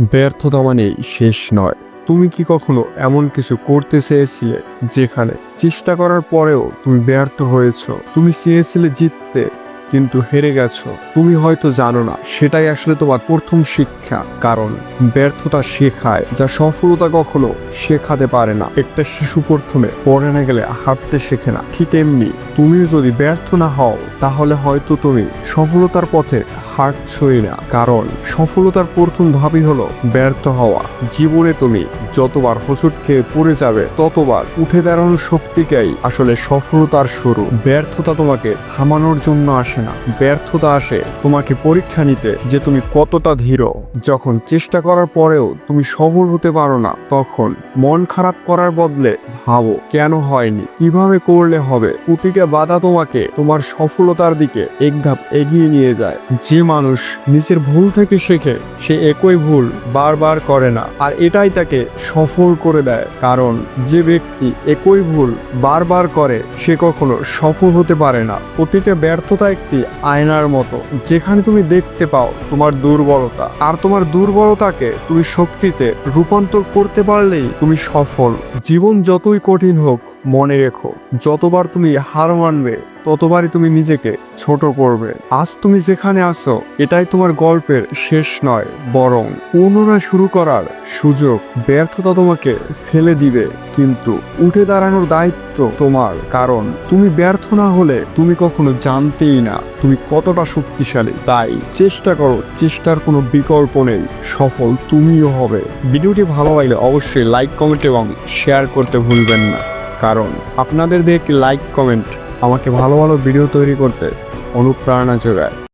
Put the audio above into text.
ব্যর্থতা মানেই শেষ নয়। তুমি কি কখনো এমন কিছু করতে চেয়েছিলে যেখানে চেষ্টা করার পরেও তুমি ব্যর্থ হয়েছো? তুমি চেয়েছিলে জিততে, কিন্তু হেরে গেছো। তুমি হয়তো জানো না, সেটাই আসলে তোমার প্রথম শিক্ষা। কারণ ব্যর্থতা শেখায়, যা সফলতা কখনো শেখাতে পারে না। একটা শিশু প্রথমে পড়ে না গেলে হাঁটতে শেখে না। ঠিক এমনি, তুমিও যদি ব্যর্থ না হও, তাহলে হয়তো তুমি সফলতার পথে হাঁটছই না। কারণ সফলতার প্রথম ধাপই হলো ব্যর্থ হওয়া। জীবনে তুমি যতবার হোঁচট খেয়ে পড়ে যাবে, ততবার উঠে দাঁড়ানোর শক্তিকেই আসলে সফলতার শুরু। ব্যর্থতা তোমাকে থামানোর জন্য আসে না। ব্যর্থতা আসে তোমাকে পরীক্ষা নিতে যে তুমি কতটা ধীর। যখন চেষ্টা করার পরেও তুমি সফল হতে পারো না, তখন মন খারাপ করার বদলে ভাবো, কেন হয়নি? কীভাবে করলে হবে? প্রতিটা বাধা তোমাকে তোমার সফলতার দিকে এক ধাপ এগিয়ে নিয়ে যায়। মানুষ নিজের ভুল থেকে শেখে, সে একই ভুল বারবার করে না। আর এটাই তাকে সফল করে দেয়, কারণ যে ব্যক্তি একই ভুল বারবার করে, সে কখনো সফল হতে পারে না। প্রতিটা ব্যর্থতা একটি আয়নার মতো, যেখানে তুমি দেখতে পাও তোমার দুর্বলতা। আর তোমার দুর্বলতাকে তুমি শক্তিতে রূপান্তর করতে পারলেই তুমি সফল। জীবন যতই কঠিন হোক মনে রেখো, যতবার তুমি হার মানবে, ততবারই তুমি নিজেকে ছোট করবে। আজ তুমি যেখানে আছো, এটাই তোমার গল্পের শেষ নয়, বরং পুনরায় শুরু করার সুযোগ, ব্যর্থতা তোমাকে ফেলে দিবে। কিন্তু উঠে দাঁড়ানোর দায়িত্ব তোমার, কারণ তুমি ব্যর্থ না হলে তুমি কখনো জানতেই না, তুমি কতটা শক্তিশালী। তাই চেষ্টা করো, চেষ্টার কোনো বিকল্প নেই, সফল তুমিও হবে। ভিডিওটি ভালো লাগলে অবশ্যই লাইক কমেন্ট এবং শেয়ার করতে ভুলবেন না। কারণ আপনাদের দেখ লাইক কমেন্ট আমাকে ভালো ভালো ভিডিও তৈরি করতে অনুপ্রেরণা যোগায়।